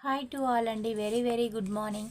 Hi to all అండి very very good morning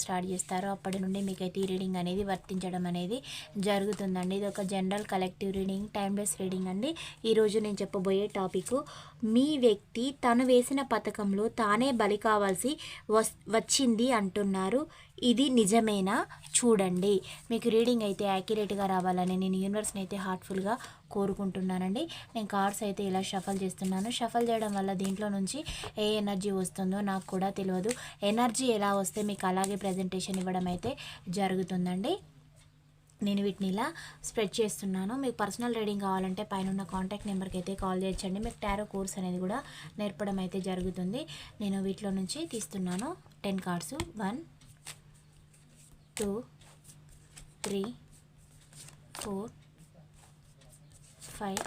start చేస్తారో అప్పటి నుండి మీకైతే ఈ రీడింగ్ అనేది వర్తించడం అనేది జరుగుతుందండి. ఇది ఒక general collective reading timeless reading అండి. ఈరోజు నేను చెప్పబోయే టాపిక్ మీ వ్యక్తి తను వేసిన పథకంలో తానే బలి కావాల్సి వచ్చింది అంటున్నారు. ఇది నిజమేనా? చూడండి. మీకు రీడింగ్ అయితే యాక్యురేట్గా రావాలని నేను యూనివర్స్ని అయితే హార్ట్ఫుల్గా కోరుకుంటున్నానండి. నేను కార్డ్స్ అయితే ఇలా షఫల్ చేస్తున్నాను. షఫల్ చేయడం వల్ల దీంట్లో నుంచి ఏ ఎనర్జీ వస్తుందో నాకు కూడా తెలియదు. ఎనర్జీ ఎలా వస్తే మీకు అలాగే ప్రజెంటేషన్ ఇవ్వడం అయితే జరుగుతుందండి. నేను వీటిని ఇలా స్ప్రెడ్ చేస్తున్నాను. మీకు పర్సనల్ రీడింగ్ కావాలంటే పైన ఉన్న కాంటాక్ట్ నెంబర్కి అయితే కాల్ చేయొచ్చండి. మీకు టారో కోర్స్ అనేది కూడా నేర్పడం అయితే జరుగుతుంది. నేను వీటిలో నుంచి తీస్తున్నాను. Ten cards. One two three four five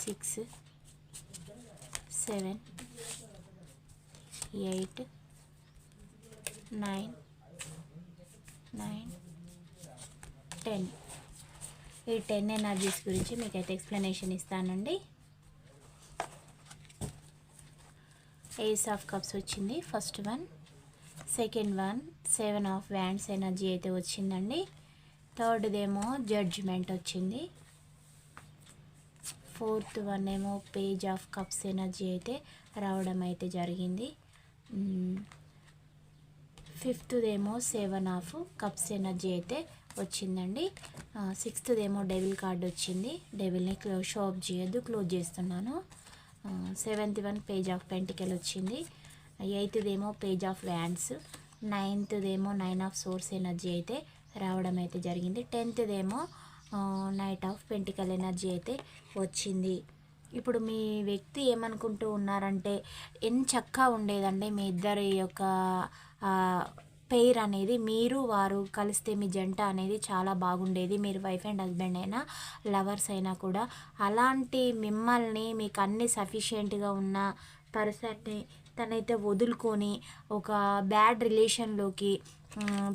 six seven eight nine nine ten. ఈ టెన్ ఎనర్జీస్ గురించి మీకైతే ఎక్స్ప్లెనేషన్ ఇస్తానండి. ఏస్ ఆఫ్ కప్స్ వచ్చింది first one. Second one seven of wands energy అయితే వచ్చిందండి. థర్డ్దేమో జడ్జిమెంట్ వచ్చింది. ఫోర్త్ వన్ ఏమో పేజ్ ఆఫ్ కప్స్ ఎనర్జీ అయితే రావడం అయితే జరిగింది. ఫిఫ్త్దేమో సెవెన్ ఆఫ్ కప్స్ ఎనర్జీ అయితే వచ్చిందండి. సిక్స్త్దేమో డెవిల్ కార్డ్ వచ్చింది. డెవిల్ని క్లో షో ఆఫ్ చేయొద్దు క్లోజ్ చేస్తున్నాను. Seventh one page of pentacle వచ్చింది. ఎయిత్దేమో పేజ్ ఆఫ్ వ్యాండ్స్ నైన్త్దేమో నైన్ ఆఫ్ సోర్స్ ఎనర్జీ అయితే రావడం అయితే జరిగింది. టెన్త్దేమో నైట్ ఆఫ్ పెంటికల్ ఎనర్జీ అయితే వచ్చింది. ఇప్పుడు మీ వ్యక్తి ఏమనుకుంటూ ఉన్నారంటే ఎన్ చక్కగా ఉండేదండి మీ ఇద్దరి యొక్క పెయిర్ అనేది. మీరు వారు కలిస్తే మీ జంట అనేది చాలా బాగుండేది. మీరు వైఫ్ అండ్ హస్బెండ్ అయినా లవర్స్ అయినా కూడా. అలాంటి మిమ్మల్ని మీకు అన్ని సఫిషియెంట్గా ఉన్న పర్సన్ని తనైతే వదులుకొని ఒక బ్యాడ్ రిలేషన్లోకి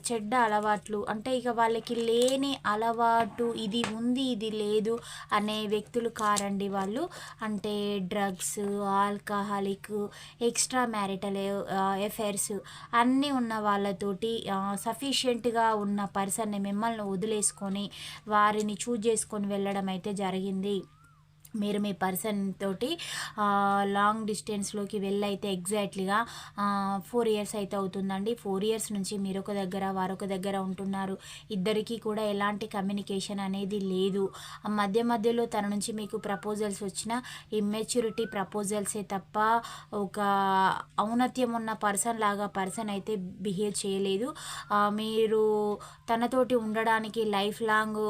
చెడ్డ అలవాట్లు అంటే ఇక వాళ్ళకి లేని అలవాటు ఇది ఉంది ఇది లేదు అనే వ్యక్తులు కారండి వాళ్ళు. అంటే drugs alcoholic extra marital affairs అన్నీ ఉన్న వాళ్ళతోటి సఫిషియెంట్గా ఉన్న పర్సన్ని మిమ్మల్ని వదిలేసుకొని వారిని చూజ్ చేసుకొని వెళ్ళడం అయితే జరిగింది. మీరు మీ పర్సన్ తోటి లాంగ్ డిస్టెన్స్లోకి వెళ్ళైతే ఎగ్జాక్ట్లీగా ఫోర్ ఇయర్స్ అయితే అవుతుందండి. ఫోర్ ఇయర్స్ నుంచి మీరు ఒక దగ్గర వారొక దగ్గర ఉంటున్నారు. ఇద్దరికీ కూడా ఎలాంటి కమ్యూనికేషన్ అనేది లేదు. మధ్య మధ్యలో తన నుంచి మీకు ప్రపోజల్స్ వచ్చిన ఇమ్మెచ్యూరిటీ ప్రపోజల్సే తప్ప ఒక ఔన్నత్యం ఉన్న పర్సన్ లాగా పర్సన్ అయితే బిహేవ్ చేయలేదు. మీరు తనతోటి ఉండడానికి లైఫ్ లాంగ్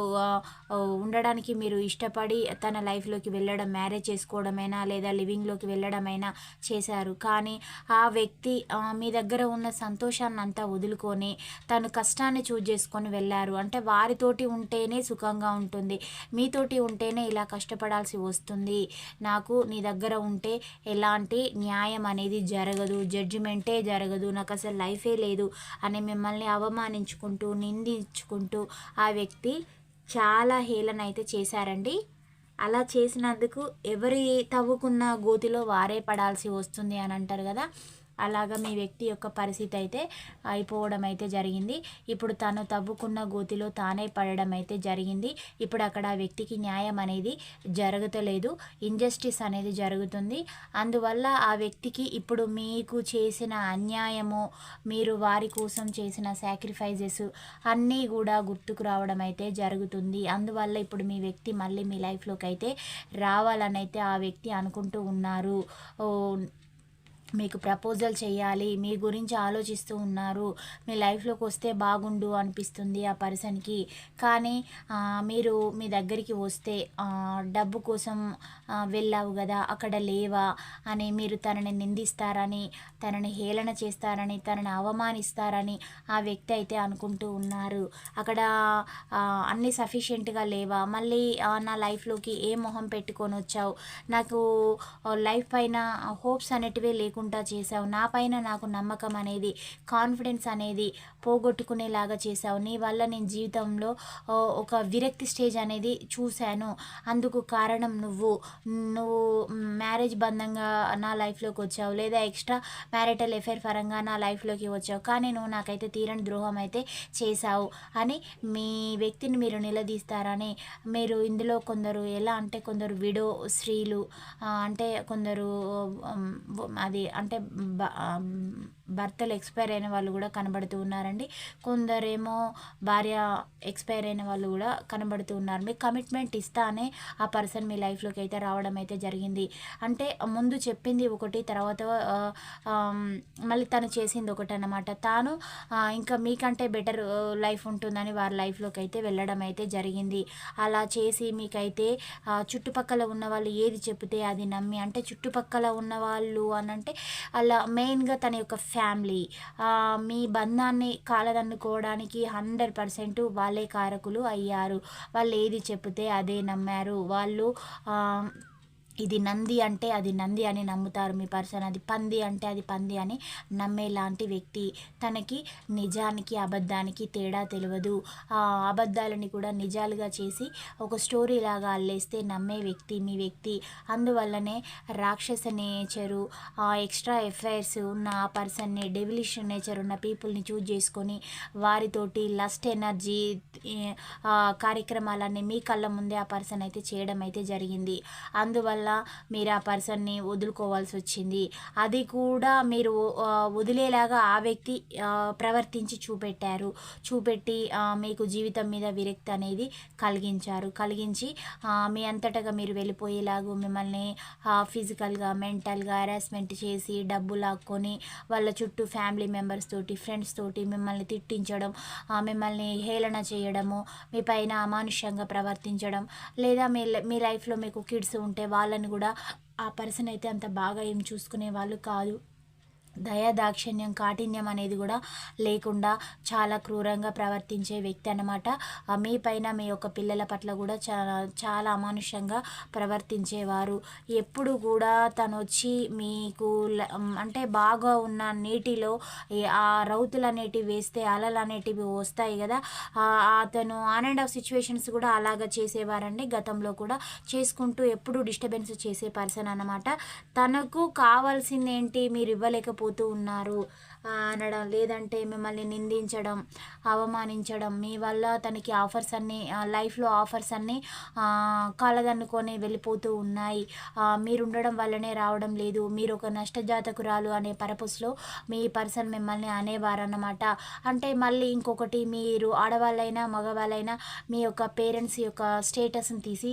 ఉండడానికి మీరు ఇష్టపడి తన లైఫ్లోకి వెళ్ళడం మ్యారేజ్ చేసుకోవడమైనా లేదా లివింగ్లోకి వెళ్ళడమైనా చేశారు. కానీ ఆ వ్యక్తి మీ దగ్గర ఉన్న సంతోషాన్ని అంతా వదులుకొని తను కష్టాన్ని చూజ్ చేసుకొని వెళ్ళారు. అంటే వారితోటి ఉంటేనే సుఖంగా ఉంటుంది. మీతోటి ఉంటేనే ఇలా కష్టపడాల్సి వస్తుంది. నాకు నీ దగ్గర ఉంటే ఎలాంటి న్యాయం అనేది జరగదు. జడ్జిమెంటే జరగదు. నాకు అసలు లైఫే లేదు అని మిమ్మల్ని అవమానించుకుంటూ నిందించుకుంటూ ఆ వ్యక్తి చాలా హేళన అయితే చేశారండి. అలా చేసినందుకు ఎవరి తవ్వుకున్న గోతిలో వారే పడాల్సి వస్తుంది అని అంటారు కదా. అలాగా మీ వ్యక్తి యొక్క పరిస్థితి అయితే అయిపోవడం అయితే జరిగింది. ఇప్పుడు తను తవ్వుకున్న గోతిలో తానే పడడం అయితే జరిగింది. ఇప్పుడు అక్కడ ఆ వ్యక్తికి న్యాయం అనేది జరగటలేదు ఇంజస్టిస్ అనేది జరుగుతుంది. అందువల్ల ఆ వ్యక్తికి ఇప్పుడు మీకు చేసిన అన్యాయము మీరు వారి కోసం చేసిన సాక్రిఫైజెస్ అన్నీ కూడా గుర్తుకు రావడం అయితే జరుగుతుంది. అందువల్ల ఇప్పుడు మీ వ్యక్తి మళ్ళీ మీ లైఫ్లోకి అయితే రావాలని అయితే ఆ వ్యక్తి అనుకుంటూ ఉన్నారు. మీకు ప్రపోజల్ చేయాలి మీ గురించి ఆలోచిస్తూ ఉన్నారు మీ లైఫ్లోకి వస్తే బాగుండు అనిపిస్తుంది ఆ పర్సన్కి. కానీ మీరు మీ దగ్గరికి వస్తే డబ్బు కోసం వెళ్ళావు కదా అక్కడ లేవా అని మీరు తనని నిందిస్తారని తనని హేళన చేస్తారని తనని అవమానిస్తారని ఆ వ్యక్తి అయితే అనుకుంటూ ఉన్నారు. అక్కడ అన్ని అన్నీ సఫిషియెంట్గా లేవా? మళ్ళీ నా లైఫ్లోకి ఏ మొహం పెట్టుకొని వచ్చావు? నాకు లైఫ్ పైన హోప్స్ అనేటివే లేకుండా చేసావు నా పైన నాకు నమ్మకం అనేది కాన్ఫిడెన్స్ అనేది పోగొట్టుకునేలాగా చేసావు నీ వల్ల నేను జీవితంలో ఒక విరక్తి స్టేజ్ అనేది చూశాను. అందుకు కారణం నువ్వు నువ్వు మ్యారేజ్ బంధంగా నా లైఫ్లోకి వచ్చావు. లేదా ఎక్స్ట్రా మ్యారిటల్ ఎఫైర్ పరంగా నా లైఫ్లోకి వచ్చావు. కానీ నువ్వు నాకైతే తీరని ద్రోహం అయితే చేశావు అని మీ వ్యక్తిని మీరు నిలదీస్తారని మీరు ఇందులో కొందరు ఎలా అంటే కొందరు విడో స్త్రీలు అంటే కొందరు అది అంటే బా భర్తలు ఎక్స్పైర్ అయిన వాళ్ళు కూడా కనబడుతూ ఉన్నారండి. కొందరేమో భార్య ఎక్స్పైర్ అయిన వాళ్ళు కూడా కనబడుతూ ఉన్నారు. మీకు కమిట్మెంట్ ఇస్తానే ఆ పర్సన్ మీ లైఫ్లోకి అయితే రావడం అయితే జరిగింది. అంటే ముందు చెప్పింది ఒకటి తర్వాత మళ్ళీ తను చేసింది ఒకటి అనమాట తాను ఇంకా మీకంటే బెటర్ లైఫ్ ఉంటుందని వారి లైఫ్లోకి అయితే వెళ్ళడం అయితే జరిగింది. అలా చేసి మీకైతే చుట్టుపక్కల ఉన్న వాళ్ళు ఏది చెప్తే అది నమ్మి అంటే చుట్టుపక్కల ఉన్న వాళ్ళు అని అంటే అలా మెయిన్గా తన యొక్క ఫ్యామిలీ మీ బంధాన్ని కాలదన్నుకోవడానికి హండ్రెడ్ పర్సెంట్ వాళ్ళే కారకులు అయ్యారు. వాళ్ళు ఏది చెప్తే అదే నమ్మారు. వాళ్ళు ఇది నంది అంటే అది నంది అని నమ్ముతారు మీ పర్సన్. అది పంది అంటే అది పంది అని నమ్మేలాంటి వ్యక్తి. తనకి నిజానికి అబద్ధానికి తేడా తెలియదు ఆ అబద్ధాలని కూడా నిజాలుగా చేసి ఒక స్టోరీ లాగా అల్లేస్తే నమ్మే వ్యక్తి మీ వ్యక్తి. అందువల్లనే రాక్షస నేచరు ఎక్స్ట్రా ఎఫైర్స్ ఉన్న ఆ పర్సన్ని డెవిలిష్ నేచర్ ఉన్న పీపుల్ని చూజ్ చేసుకొని వారితోటి లస్ట్ ఎనర్జీ కార్యక్రమాలన్నీ మీ కళ్ళ ముందే ఆ పర్సన్ అయితే చేయడం అయితే జరిగింది. అందువల్ల మీరు ఆ పర్సన్ని వదులుకోవాల్సి వచ్చింది. అది కూడా మీరు వదిలేలాగా ఆ వ్యక్తి ప్రవర్తించి చూపెట్టారు. చూపెట్టి మీకు జీవితం మీద విరక్తి అనేది కలిగించారు. కలిగించి మీ అంతటగా మీరు వెళ్ళిపోయేలాగా మిమ్మల్ని ఫిజికల్గా మెంటల్గా హెరాస్మెంట్ చేసి డబ్బు లాక్కొని వాళ్ళ చుట్టూ ఫ్యామిలీ మెంబర్స్ తోటి ఫ్రెండ్స్ తోటి మిమ్మల్ని తిట్టించడం మిమ్మల్ని హేళన చేయడము మీ పైన అమానుష్యంగా ప్రవర్తించడం లేదా మీ మీ లైఫ్లో మీకు కిడ్స్ ఉంటే వాళ్ళని కూడా ఆ పర్సన్ అయితే అంత బాగా ఏం చూసుకునే వాళ్ళు కాదు. దయా దాక్షిణ్యం కాఠిన్యం అనేది కూడా లేకుండా చాలా క్రూరంగా ప్రవర్తించే వ్యక్తి అనమాట మీ పైన మీ యొక్క పిల్లల పట్ల కూడా చాలా చాలా అమానుషంగా ప్రవర్తించేవారు. ఎప్పుడు కూడా తను వచ్చి మీకు ల- అంటే బాగా ఉన్న నీటిలో ఆ రౌతులు అనేటివి వేస్తే అలలు అనేటివి వస్తాయి కదా. అతను ఆన్ అండ్ ఆఫ్ సిచ్యువేషన్స్ కూడా అలాగా చేసేవారండి. గతంలో కూడా చేసుకుంటూ ఎప్పుడు డిస్టర్బెన్స్ చేసే పర్సన్ అన్నమాట. తనకు కావాల్సింది ఏంటి మీరు ఇవ్వలేకపోతూ మోసపోతూ ఉన్నారు. అనడం లేదంటే మిమ్మల్ని నిందించడం అవమానించడం మీ వల్ల తనకి ఆఫర్స్ అన్నీ లైఫ్లో ఆఫర్స్ అన్నీ కాలదన్నుకొని వెళ్ళిపోతూ ఉన్నాయి. మీరు ఉండడం వల్లనే రావడం లేదు. మీరు ఒక నష్టజాతకురాలు అనే పర్పస్లో మీ పర్సన్ మిమ్మల్ని అనేవారన్నమాట. అంటే మళ్ళీ ఇంకొకటి మీరు ఆడవాళ్ళైనా మగవాళ్ళైనా మీ యొక్క పేరెంట్స్ యొక్క స్టేటస్ని తీసి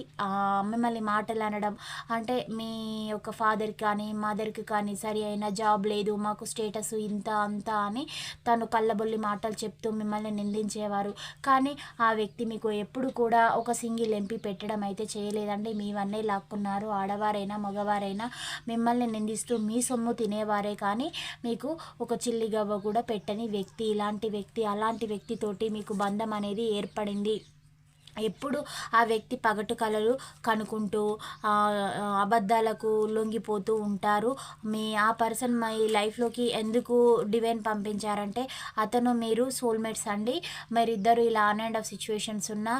మిమ్మల్ని మాటలు అనడం. అంటే మీ యొక్క ఫాదర్ కానీ మదర్కి కానీ సరి అయిన జాబ్ లేదు మాకు స్టేటస్ ఇంత అంతా అని తను కళ్ళబొల్లి మాటలు చెప్తూ మిమ్మల్ని నిందించేవారు. కానీ ఆ వ్యక్తి మీకు ఎప్పుడు కూడా ఒక సింగిల్ ఎంపీ పెట్టడం అయితే చేయలేదండి. మీవన్నీ లాక్కున్నారు. ఆడవారైనా మగవారైనా మిమ్మల్ని నిందిస్తూ మీ సొమ్ము తినేవారే కానీ మీకు ఒక చిల్లి గవ్వ కూడా పెట్టని వ్యక్తి ఇలాంటి వ్యక్తి అలాంటి వ్యక్తితోటి మీకు బంధం అనేది ఏర్పడింది. ఎప్పుడు ఆ వ్యక్తి పగటు కళలు కనుక్కుంటూ అబద్ధాలకు లొంగిపోతూ ఉంటారు. మీ ఆ పర్సన్ మీ లైఫ్లోకి ఎందుకు డివైన్ పంపించారంటే అతను మీరు సోల్మేట్స్ అండి. మరి ఇద్దరు ఇలా ఆన్ అండ్ ఆఫ్ సిచ్యువేషన్స్ ఉన్నా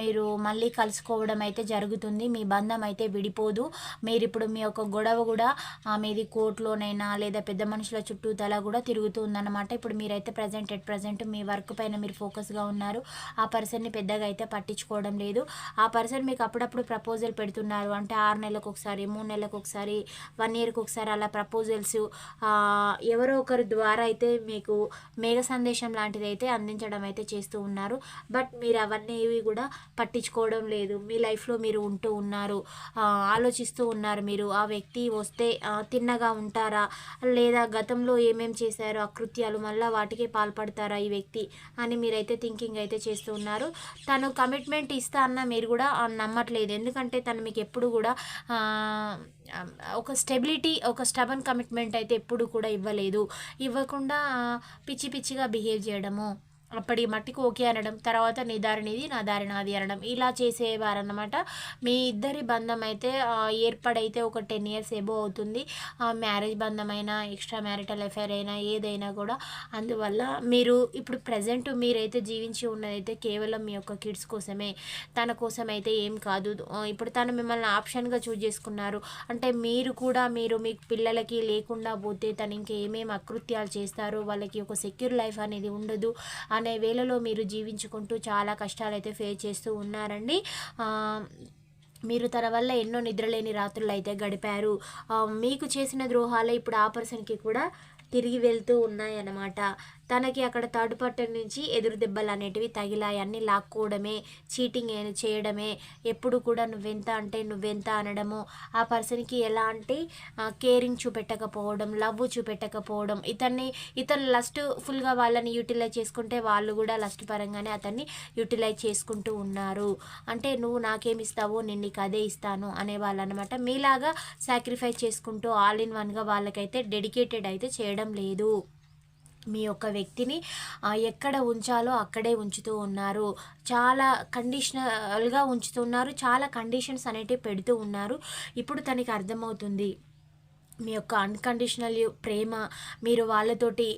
మీరు మళ్ళీ కలుసుకోవడం అయితే జరుగుతుంది. మీ బంధం అయితే విడిపోదు. మీరు ఇప్పుడు మీ యొక్క గొడవ కూడా మీది కోర్టులోనైనా లేదా పెద్ద మనుషుల చుట్టూ తల కూడా తిరుగుతూ ఉందన్నమాట ఇప్పుడు మీరైతే ప్రజెంట్ ఎట్ ప్రజెంట్ మీ వర్క్ పైన మీరు ఫోకస్గా ఉన్నారు. ఆ పర్సన్ని పెద్దగా అయితే పట్టించుకో పట్టించుకోవడం లేదు. ఆ పర్సన్ మీకు అప్పుడప్పుడు ప్రపోజల్ పెడుతున్నారు. అంటే ఆరు నెలలకు ఒకసారి మూడు నెలలకు ఒకసారి వన్ ఇయర్కి ఒకసారి అలా ప్రపోజల్స్ ఎవరో ఒకరి ద్వారా అయితే మీకు మేఘ సందేశం లాంటిది అయితే అందించడం అయితే చేస్తూ ఉన్నారు. బట్ మీరు అవన్నీ కూడా పట్టించుకోవడం లేదు. మీ లైఫ్లో మీరు ఉంటూ ఉన్నారు. ఆలోచిస్తూ ఉన్నారు మీరు. ఆ వ్యక్తి వస్తే తిన్నగా ఉంటారా? లేదా గతంలో ఏమేం చేశారో? అకృత్యాలు మళ్ళీ వాటికే పాల్పడతారా ఈ వ్యక్తి అని మీరైతే థింకింగ్ అయితే చేస్తూ ఉన్నారు. తను ట్రీట్మెంట్ ఇస్తా అన్న మీరు కూడా నమ్మట్లేదు. ఎందుకంటే తను మీకు ఎప్పుడు కూడా ఒక స్టెబిలిటీ ఒక స్టబన్ కమిట్మెంట్ అయితే ఎప్పుడు కూడా ఇవ్వలేదు. ఇవ్వకుండా పిచ్చి పిచ్చిగా బిహేవ్ చేయడము. అప్పటి మట్టికి ఓకే అనడం తర్వాత నీ దారి నీది నా దారి నాది అనడం ఇలా చేసేవారన్నమాట. మీ ఇద్దరి బంధం అయితే ఏర్పడైతే ఒక టెన్ ఇయర్స్ ఎబో అవుతుంది. ఆ, మ్యారేజ్ బంధమైనా ఎక్స్ట్రా మ్యారిటల్ అఫైర్ అయినా ఏదైనా కూడా. అందువల్ల మీరు ఇప్పుడు ప్రజెంట్ మీరైతే జీవించి ఉన్నదైతే కేవలం మీ యొక్క కిడ్స్ కోసమే. తన కోసం అయితే ఏం కాదు. ఇప్పుడు తను మిమ్మల్ని ఆప్షన్గా చూజ్ చేసుకున్నారు. అంటే మీరు కూడా మీరు మీ పిల్లలకి లేకుండా పోతే తను ఇంకా ఏమేమి అకృత్యాలు చేస్తారు వాళ్ళకి ఒక సెక్యూర్ లైఫ్ అనేది ఉండదు. అనే వేళలో మీరు జీవించుకుంటూ చాలా కష్టాలు అయితే ఫేస్ చేస్తూ ఉన్నారండి. మీరు తన వల్ల ఎన్నో నిద్రలేని రాత్రులు అయితే గడిపారు మీకు చేసిన ద్రోహాలే ఇప్పుడు ఆ పర్సన్కి కూడా తిరిగి వెళ్తూ ఉన్నాయన్నమాట. తనకి అక్కడ థర్డ్ పార్టీ నుంచి ఎదురు దెబ్బలు అనేటివి తగిలాయి. అన్ని లాక్కోవడమే చీటింగ్ చేయడమే. ఎప్పుడు కూడా నువ్వెంత అంటే నువ్వెంత అనడము. ఆ పర్సన్కి ఎలాంటి కేరింగ్ చూపెట్టకపోవడం లవ్ చూపెట్టకపోవడం. ఇతన్ని ఇతను లస్ట్ ఫుల్గా వాళ్ళని యూటిలైజ్ చేసుకుంటే వాళ్ళు కూడా లస్ట్ పరంగానే అతన్ని యూటిలైజ్ చేసుకుంటూ ఉన్నారు. అంటే నువ్వు నాకేమిస్తావో నేను నీకు అదే ఇస్తాను అనేవాళ్ళు అనమాట మీలాగా సాక్రిఫైస్ చేసుకుంటూ ఆల్ ఇన్ వన్గా వాళ్ళకైతే డెడికేటెడ్ అయితే చేయడం లేదు. మీ యొక్క వ్యక్తిని ఎక్కడ ఉంచాలో అక్కడే ఉంచుతూ ఉన్నారు. చాలా కండిషనల్గా ఉంచుతున్నారు చాలా కండిషన్స్ అనేటివి పెడుతూ ఉన్నారు. ఇప్పుడు తనకి అర్థమవుతుంది. మీ యొక్క అన్కండిషనల్ ప్రేమ మీరు వాళ్ళతోటి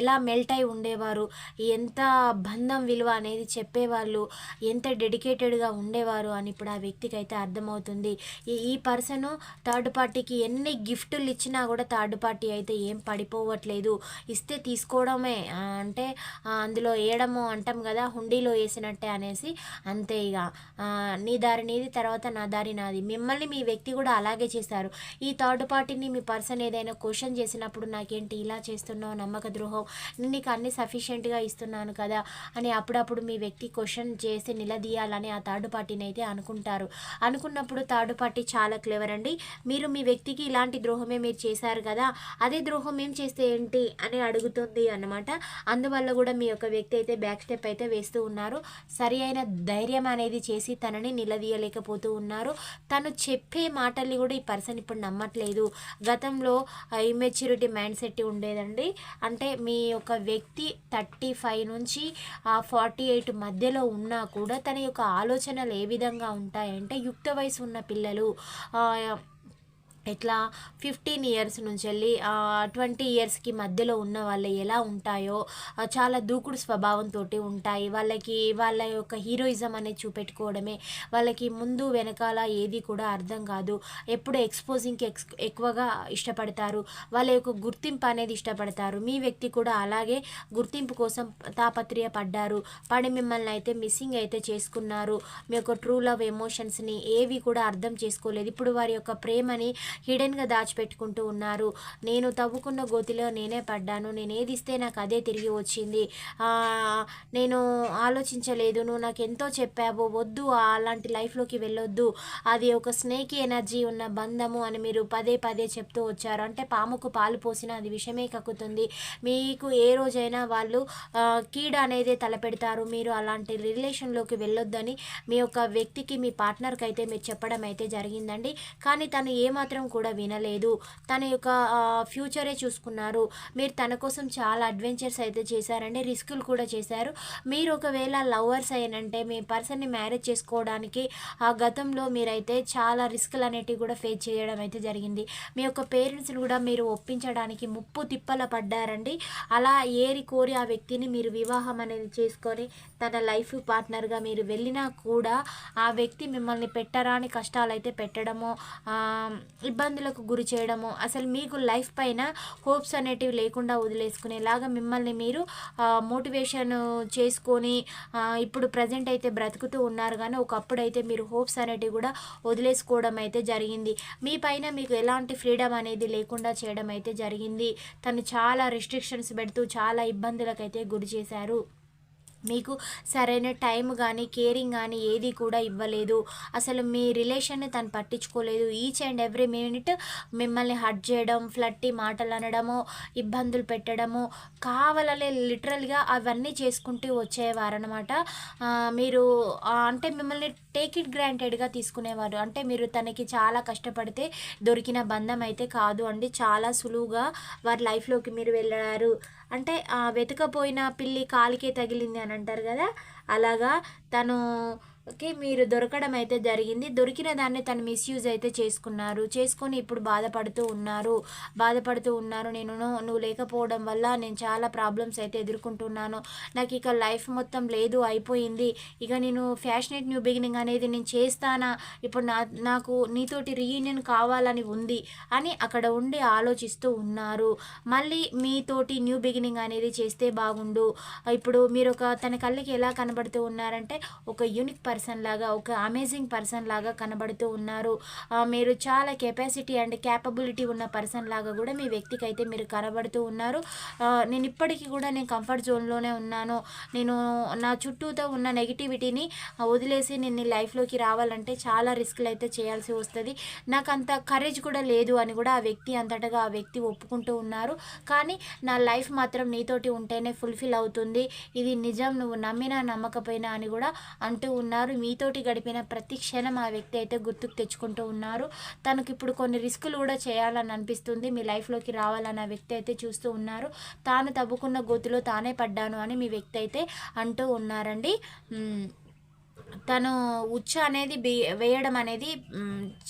ఎలా మెల్ట్ అయి ఉండేవారు ఎంత బంధం విలువ అనేది చెప్పేవాళ్ళు ఎంత డెడికేటెడ్గా ఉండేవారు అని ఇప్పుడు ఆ వ్యక్తికి అయితే అర్థమవుతుంది. ఈ ఈ పర్సన్ థర్డ్ పార్టీకి ఎన్ని గిఫ్టులు ఇచ్చినా కూడా థర్డ్ పార్టీ అయితే ఏం పడిపోవట్లేదు. ఇస్తే తీసుకోవడమే అంటే అందులో వేయడము అంటాం కదా హుండీలో వేసినట్టే అనేసి అంతే ఇక. నీ దారి నీది తర్వాత నా దారి నాది. మిమ్మల్ని మీ వ్యక్తి కూడా అలాగే చేశారు. ఈ థర్డ్ పార్టీని మీ పర్సన్ ఏదైనా క్వశ్చన్ చేసినప్పుడు నాకేంటి ఇలా చేస్తున్నావు నమ్మక ద్రోహం నేను నీకు అన్ని సఫిషియెంట్గా ఇస్తున్నాను కదా అని అప్పుడప్పుడు మీ వ్యక్తి క్వశ్చన్ చేసి నిలదీయాలని ఆ థర్డ్ పార్టీని అయితే అనుకుంటారు. అనుకున్నప్పుడు థర్డ్ పార్టీ చాలా క్లెవర్ అండి. మీరు మీ వ్యక్తికి ఇలాంటి ద్రోహమే మీరు చేశారు కదా అదే ద్రోహం ఏం చేస్తే ఏంటి అని అడుగుతుంది అన్నమాట. అందువల్ల కూడా మీ యొక్క వ్యక్తి అయితే బ్యాక్ స్టెప్ అయితే వేస్తూ ఉన్నారు. సరి అయిన ధైర్యం అనేది చేసి తనని నిలదీయలేకపోతూ ఉన్నారు. తను చెప్పే మాటల్ని కూడా ఈ పర్సన్ ఇప్పుడు నమ్మ నమ్మట్లేదు గతంలో ఇమెచ్యూరిటీ మైండ్ సెట్ ఉండేదండి. అంటే మీ యొక్క వ్యక్తి థర్టీ ఫైవ్ నుంచి ఫార్టీ ఎయిట్ మధ్యలో ఉన్నా కూడా తన యొక్క ఆలోచనలు ఏ విధంగా ఉంటాయంటే యుక్త వయసు ఉన్న పిల్లలు ఇట్లా ఫిఫ్టీన్ ఇయర్స్ నుంచి వెళ్ళి ట్వంటీ ఇయర్స్కి మధ్యలో ఉన్న వాళ్ళు ఎలా ఉంటాయో చాలా దూకుడు స్వభావంతో ఉంటాయి. వాళ్ళకి వాళ్ళ యొక్క హీరోయిజం అనేది చూపెట్టుకోవడమే. వాళ్ళకి ముందు వెనకాల ఏది కూడా అర్థం కాదు. ఎప్పుడు ఎక్స్పోజింగ్కి ఎక్స్ ఎక్కువగా ఇష్టపడతారు. వాళ్ళ యొక్క గుర్తింపు అనేది ఇష్టపడతారు. మీ వ్యక్తి కూడా అలాగే గుర్తింపు కోసం తాపత్రయ పడ్డారు పడి మిమ్మల్ని అయితే మిస్సింగ్ అయితే చేసుకున్నారు. మీ యొక్క ట్రూ లవ్ ఎమోషన్స్ని ఏవి కూడా అర్థం చేసుకోలేదు. ఇప్పుడు వారి యొక్క ప్రేమని హిడెన్గా దాచిపెట్టుకుంటూ ఉన్నారు. నేను తవ్వుకున్న గోతిలో నేనే పడ్డాను. నేను ఏది ఇస్తే నాకు అదే తిరిగి వచ్చింది. నేను ఆలోచించలేదు. నువ్వు నాకు ఎంతో చెప్పావు వద్దు. అలాంటి లైఫ్లోకి వెళ్ళొద్దు. అది ఒక స్నేకి ఎనర్జీ ఉన్న బంధము అని మీరు పదే పదే చెప్తూ వచ్చారు. అంటే పాముకు పాలు పోసిన అది విషమే కక్కుతుంది. మీకు ఏ రోజైనా వాళ్ళు కీడ అనేది తలపెడతారు. మీరు అలాంటి రిలేషన్లోకి వెళ్ళొద్దని మీ యొక్క వ్యక్తికి మీ పార్ట్నర్కి అయితే మీరు చెప్పడం అయితే జరిగిందండి. కానీ తను ఏమాత్రం కూడా వినలేదు. తన యొక్క ఫ్యూచరే చూసుకున్నారు. మీరు తన కోసం చాలా అడ్వెంచర్స్ అయితే చేశారండి రిస్కులు కూడా చేశారు. మీరు ఒకవేళ లవర్స్ అయినంటే మీ పర్సన్ని మ్యారేజ్ చేసుకోవడానికి ఆ గతంలో మీరైతే చాలా రిస్కులు అనేటివి కూడా ఫేస్ చేయడం అయితే జరిగింది. మీ యొక్క పేరెంట్స్ని కూడా మీరు ఒప్పించడానికి ముప్పు తిప్పల పడ్డారండి. అలా ఏరి కోరి ఆ వ్యక్తిని మీరు వివాహం అనేది చేసుకొని తన లైఫ్ పార్ట్నర్గా మీరు వెళ్ళినా కూడా ఆ వ్యక్తి మిమ్మల్ని పెట్టరాని కష్టాలు అయితే పెట్టడము ఇబ్బందులకు గురి చేయడము అసలు మీకు లైఫ్ పైన హోప్స్ అనేటివి లేకుండా వదిలేసుకునేలాగా మిమ్మల్ని మీరు మోటివేషన్ చేసుకొని ఇప్పుడు ప్రజెంట్ అయితే బ్రతుకుతూ ఉన్నారు కానీ ఒకప్పుడు అయితే మీరు హోప్స్ అనేటివి కూడా వదిలేసుకోవడం అయితే జరిగింది. మీ పైన మీకు ఎలాంటి ఫ్రీడమ్ అనేది లేకుండా చేయడం అయితే జరిగింది. తను చాలా రిస్ట్రిక్షన్స్ పెడుతూ చాలా ఇబ్బందులకైతే గురి చేశారు. మీకు సరైన టైం కానీ కేరింగ్ కానీ ఏది కూడా ఇవ్వలేదు. అసలు మీ రిలేషన్ని తను పట్టించుకోలేదు. ఈచ్ అండ్ ఎవ్రీ మినిట్ మిమ్మల్ని హట్ చేయడం ఫ్లట్టి మాటలు అనడము ఇబ్బందులు పెట్టడము కావాలనే లిటరల్గా అవన్నీ చేసుకుంటూ వచ్చేవారనమాట మీరు అంటే మిమ్మల్ని టేక్ ఇట్ గ్రాంటెడ్గా తీసుకునేవారు. అంటే మీరు తనకి చాలా కష్టపడితే దొరికిన బంధం అయితే కాదు అండి. చాలా సులువుగా వారి లైఫ్లోకి మీరు వెళ్ళారు. అంటే వెతకపోయిన పిల్లి కాలికే తగిలింది అని అంటారు కదా? అలాగా తను ఓకే మీరు దొరకడం అయితే జరిగింది. దొరికిన దాన్ని తను మిస్యూజ్ అయితే చేసుకున్నారు. చేసుకొని ఇప్పుడు బాధపడుతూ ఉన్నారు. బాధపడుతూ ఉన్నారు. నేను నువ్వు లేకపోవడం వల్ల నేను చాలా ప్రాబ్లమ్స్ అయితే ఎదుర్కొంటున్నాను. నాకు ఇక లైఫ్ మొత్తం లేదు అయిపోయింది. ఇక నేను ఫ్యాషనేట్ న్యూ బిగినింగ్ అనేది నేను చేస్తానా? ఇప్పుడు నా నాకు నీతోటి రీయూనియన్ కావాలని ఉంది అని అక్కడ ఉండి ఆలోచిస్తూ ఉన్నారు. మళ్ళీ మీతోటి న్యూ బిగినింగ్ అనేది చేస్తే బాగుండు. ఇప్పుడు మీరు ఒక తన కళ్ళకి ఎలా కనబడుతూ ఉన్నారంటే ఒక యూనిక్ పర్సన్ లాగా ఒక అమేజింగ్ పర్సన్ లాగా కనబడుతూ ఉన్నారు. మీరు చాలా కెపాసిటీ అండ్ క్యాపబిలిటీ ఉన్న పర్సన్ లాగా కూడా మీ వ్యక్తికి అయితే మీరు కనబడుతూ ఉన్నారు. నేను ఇప్పటికీ కూడా నేను కంఫర్ట్ జోన్లోనే ఉన్నాను. నేను నా చుట్టూతో ఉన్న నెగిటివిటీని వదిలేసి నేను లైఫ్లోకి రావాలంటే చాలా రిస్క్లు అయితే చేయాల్సి వస్తుంది. నాకు అంత కరేజ్ కూడా లేదు అని కూడా ఆ వ్యక్తి అంతటగా ఆ వ్యక్తి ఒప్పుకుంటూ ఉన్నారు. కానీ నా లైఫ్ మాత్రం నీతోటి ఉంటేనే ఫుల్ఫిల్ అవుతుంది. ఇది నిజం నువ్వు నమ్మినా నమ్మకపోయినా అని కూడా అంటూ ఉన్నారు. ఉన్నారు మీతోటి గడిపిన ప్రతి క్షణం ఆ వ్యక్తి అయితే గుర్తుకు తెచ్చుకుంటూ ఉన్నారు. తనకి ఇప్పుడు కొన్ని రిస్కులు కూడా చేయాలని అనిపిస్తుంది. మీ లైఫ్లోకి రావాలన్న వ్యక్తి అయితే చూస్తూ ఉన్నారు. తాను తవ్వుకున్న గోతులో తానే పడ్డాను అని మీ వ్యక్తి అయితే అంటూ ఉన్నారండి. తను ఉచ్చు అనేది వేయడం అనేది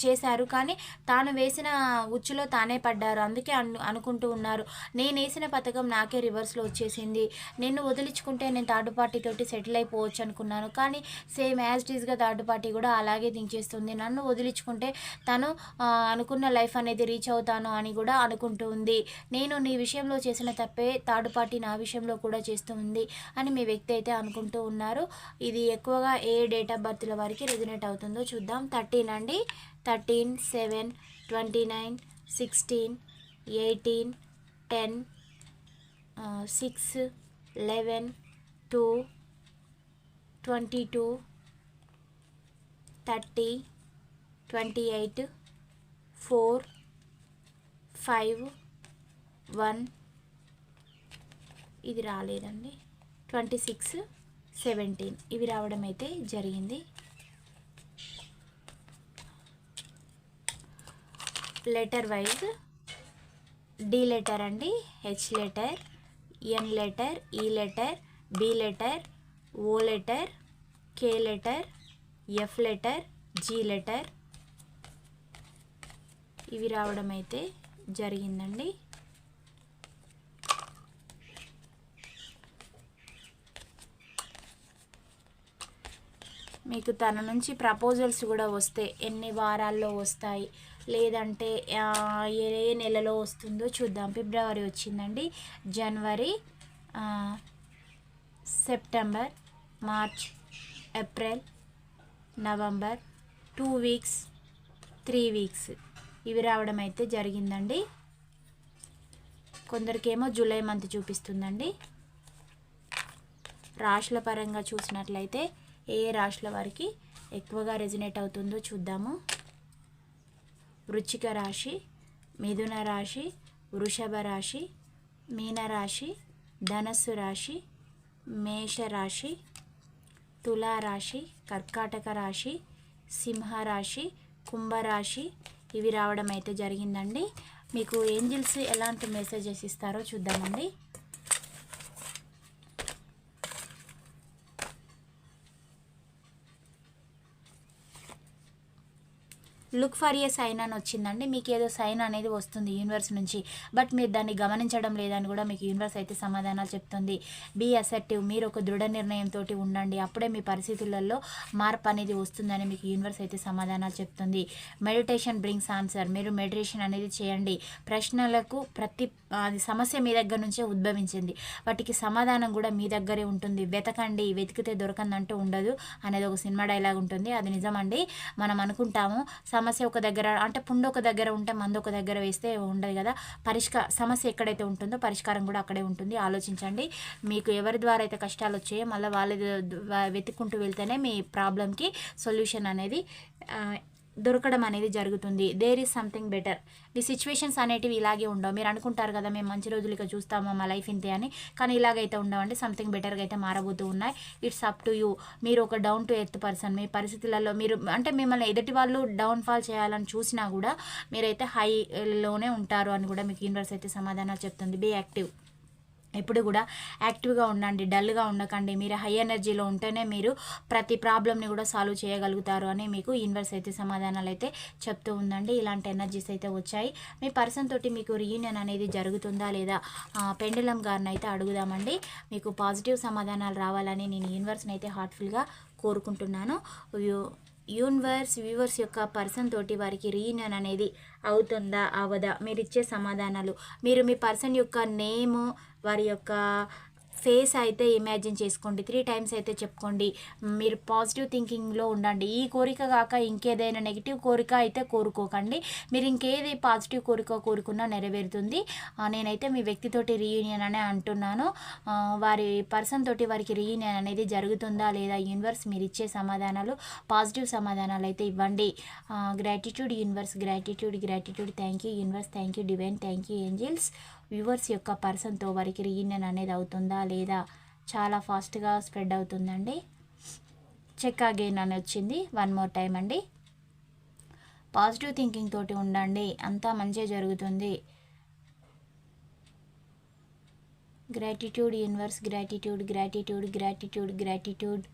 చేశారు. కానీ తాను వేసిన ఉచ్చులో తానే పడ్డారు. అందుకే అను అనుకుంటూ ఉన్నారు. నేను వేసిన పథకం నాకే రివర్స్లో వచ్చేసింది. నిన్ను వదిలించుకుంటే నేను థర్డ్ పార్టీతోటి సెటిల్ అయిపోవచ్చు అనుకున్నాను. కానీ సేమ్ యాజ్ టీజ్గా థర్డ్ పార్టీ కూడా అలాగే దించేస్తుంది. నన్ను వదిలించుకుంటే తను అనుకున్న లైఫ్ అనేది రీచ్ అవుతాను అని కూడా అనుకుంటూ ఉంది. నేను నీ విషయంలో చేసిన తప్పే థర్డ్ పార్టీ నా విషయంలో కూడా చేస్తూ ఉంది అని మీ వ్యక్తి అయితే అనుకుంటూ ఉన్నారు. ఇది ఎక్కువగా ఏ డేట్ ఆఫ్ బర్త్ల వారికి రెజినేట్ అవుతుందో చూద్దాం. థర్టీన్ అండి. Thirteen seven twenty nine sixteen eighteen ten six eleven two twenty two thirty twenty eight four five one. ఇది రాలేదండి. Twenty six seventeen. ఇవి రావడం అయితే జరిగింది. లెటర్ వైజ్ డి లెటర్ అండి H letter N letter E letter B letter O letter K letter F letter G letter ఇవి రావడం అయితే జరిగిందండి. మీకు తన నుంచి ప్రపోజల్స్ కూడా వస్తే ఎన్ని వారాల్లో వస్తాయి? లేదంటే ఏ నెలలో వస్తుందో చూద్దాం. ఫిబ్రవరి వచ్చిందండి. జనవరి September March April November two weeks three weeks ఇవి రావడం అయితే జరిగిందండి. కొందరికేమో జూలై మంత్ చూపిస్తుందండి. రాశుల పరంగా చూసినట్లయితే ఏ రాశుల వారికి ఎక్కువగా రెజినేట్ అవుతుందో చూద్దాము. వృచ్చిక రాశి మిథున రాశి వృషభ రాశి మీనరాశి ధనస్సు రాశి మేషరాశి తులారాశి కర్కాటక రాశి సింహరాశి కుంభరాశి ఇవి రావడం అయితే జరిగిందండి. మీకు ఏంజిల్స్ ఎలాంటి మెసేజెస్ ఇస్తారో చూద్దామండి. లుక్ ఫర్ ఏ సైన్ అని వచ్చిందండి. మీకు ఏదో సైన్ అనేది వస్తుంది యూనివర్స్ నుంచి. బట్ మీరు దాన్ని గమనించడం లేదని కూడా మీకు యూనివర్స్ అయితే సమాధానాలు చెప్తుంది. Be acceptive. మీరు ఒక దృఢ నిర్ణయంతో ఉండండి. అప్పుడే మీ పరిస్థితులలో మార్పు అనేది వస్తుందని మీకు యూనివర్స్ అయితే సమాధానాలు చెప్తుంది. Meditation brings answer. మీరు మెడిటేషన్ అనేది చేయండి. ప్రశ్నలకు ప్రతి అది సమస్య మీ దగ్గర నుంచే ఉద్భవించింది. వాటికి సమాధానం కూడా మీ దగ్గరే ఉంటుంది. వెతకండి. వెతికితే దొరకందంటూ ఉండదు అనేది ఒక సినిమా డైలాగ్ ఉంటుంది. అది నిజమండి. మనం అనుకుంటాము సమస్య ఒక దగ్గర అంటే పుండు ఒక దగ్గర ఉంటే మందు ఒక దగ్గర వేస్తే ఉండదు కదా. పరిష్కార సమస్య ఎక్కడైతే ఉంటుందో పరిష్కారం కూడా అక్కడే ఉంటుంది. ఆలోచించండి. మీకు ఎవరి ద్వారా అయితే కష్టాలు వచ్చాయో మళ్ళీ వాళ్ళ వెతుక్కుంటూ వెళ్తేనే మీ ప్రాబ్లంకి సొల్యూషన్ అనేది దొరకడం అనేది జరుగుతుంది. దేర్ ఈజ్ సంథింగ్ బెటర్ మీ సిచ్యువేషన్స్ అనేటివి ఇలాగే ఉండవు. మీరు అనుకుంటారు కదా మేము మంచి రోజులు ఇక చూస్తాము మా లైఫ్ ఇంతే అని. కానీ ఇలాగైతే ఉండవండి. సంథింగ్ బెటర్గా అయితే మారబోతూ ఉన్నాయి. ఇట్స్ అప్ టు యూ మీరు ఒక డౌన్ టు ఎర్త్ పర్సన్ మీ పరిస్థితులలో మీరు అంటే మిమ్మల్ని ఎదుటి వాళ్ళు డౌన్ ఫాల్ చేయాలని చూసినా కూడా మీరైతే హైలోనే ఉంటారు అని కూడా మీకు యూనివర్స్ అయితే సమాధానాలు చెప్తుంది. బీ యాక్టివ్ ఎప్పుడు కూడా యాక్టివ్గా ఉండండి డల్గా ఉండకండి. మీరు హై ఎనర్జీలో ఉంటేనే మీరు ప్రతి ప్రాబ్లమ్ని కూడా సాల్వ్ చేయగలుగుతారు అని మీకు యూనివర్స్ అయితే సమాధానాలు అయితే చెప్తూ ఉందండి. ఇలాంటి ఎనర్జీస్ అయితే వచ్చాయి. మీ పర్సన్ తోటి మీకు రీయూనియన్ అనేది జరుగుతుందా లేదా పెండులం గారిని అయితే అడుగుదామండి. మీకు పాజిటివ్ సమాధానాలు రావాలని నేను యూనివర్స్ని అయితే హార్ట్ఫుల్గా కోరుకుంటున్నాను. యూనివర్స్ వ్యూవర్స్ యొక్క పర్సన్ తోటి వారికి రీయూనియన్ అనేది అవుతుందా? అవదా? మీరు ఇచ్చే సమాధానాలు. మీరు మీ పర్సన్ యొక్క నేమ్ వారి యొక్క ఫేస్ అయితే ఇమాజిన్ చేసుకోండి త్రీ టైమ్స్ అయితే చెప్పుకోండి. మీరు పాజిటివ్ థింకింగ్లో ఉండండి. ఈ కోరిక కాక ఇంకేదైనా నెగిటివ్ కోరిక అయితే కోరుకోకండి. మీరు ఇంకేది పాజిటివ్ కోరిక కోరుకున్నా నెరవేరుతుంది. నేనైతే మీ వ్యక్తితోటి రీయూనియన్ అనే అంటున్నాను. వారి పర్సన్ తోటి వారికి రీయూనియన్ అనేది జరుగుతుందా లేదా యూనివర్స్ మీరు ఇచ్చే సమాధానాలు పాజిటివ్ సమాధానాలు అయితే ఇవ్వండి. Gratitude universe gratitude gratitude thank you universe thank you divine thank you angels viewers యొక్క పర్సన్తో వారికి రీయూనియన్ అనేది అవుతుందా లేదా? చాలా ఫాస్ట్గా స్ప్రెడ్ అవుతుందండి. చెక్ అగైన్ అని వచ్చింది. వన్ మోర్ టైం అండి. పాజిటివ్ థింకింగ్ తోటి ఉండండి. అంతా మంచిగా జరుగుతుంది. Gratitude universe gratitude gratitude gratitude gratitude.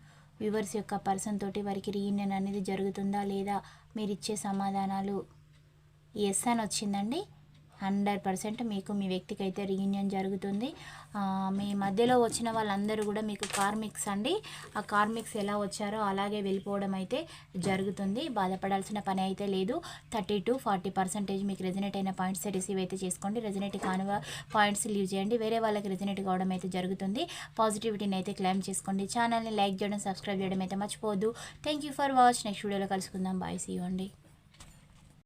Viewers యొక్క పర్సన్ తోటి వారికి రీయూనియన్ అనేది జరుగుతుందా లేదా? మీరు ఇచ్చే సమాధానాలు. ఎస్ అని వచ్చిందండి. హండ్రెడ్ పర్సెంట్ మీకు మీ వ్యక్తికి అయితే రీయూనియన్ జరుగుతుంది మీ మధ్యలో వచ్చిన వాళ్ళందరూ కూడా మీకు కార్మిక్స్ అండి. ఆ కార్మిక్స్ ఎలా వచ్చారో అలాగే వెళ్ళిపోవడం అయితే జరుగుతుంది. బాధపడాల్సిన పని అయితే లేదు. థర్టీ టు ఫార్టీ పర్సెంటేజ్ మీకు రెజినేట్ అయిన పాయింట్స్ రిసీవ్ అయితే చేసుకోండి. రెజినేట్ కాని పాయింట్స్ లీవ్ చేయండి. వేరే వాళ్ళకి రెజినేట్ కావడం అయితే జరుగుతుంది. పాజిటివిటీని అయితే క్లైమ్ చేసుకోండి. ఛానల్ని లైక్ చేయడం సబ్స్క్రైబ్ చేయడం అయితే మర్చిపోవద్దు. Thank you for watch next వీడియోలో కలుసుకుందాం. బాయ్ సీ అండి.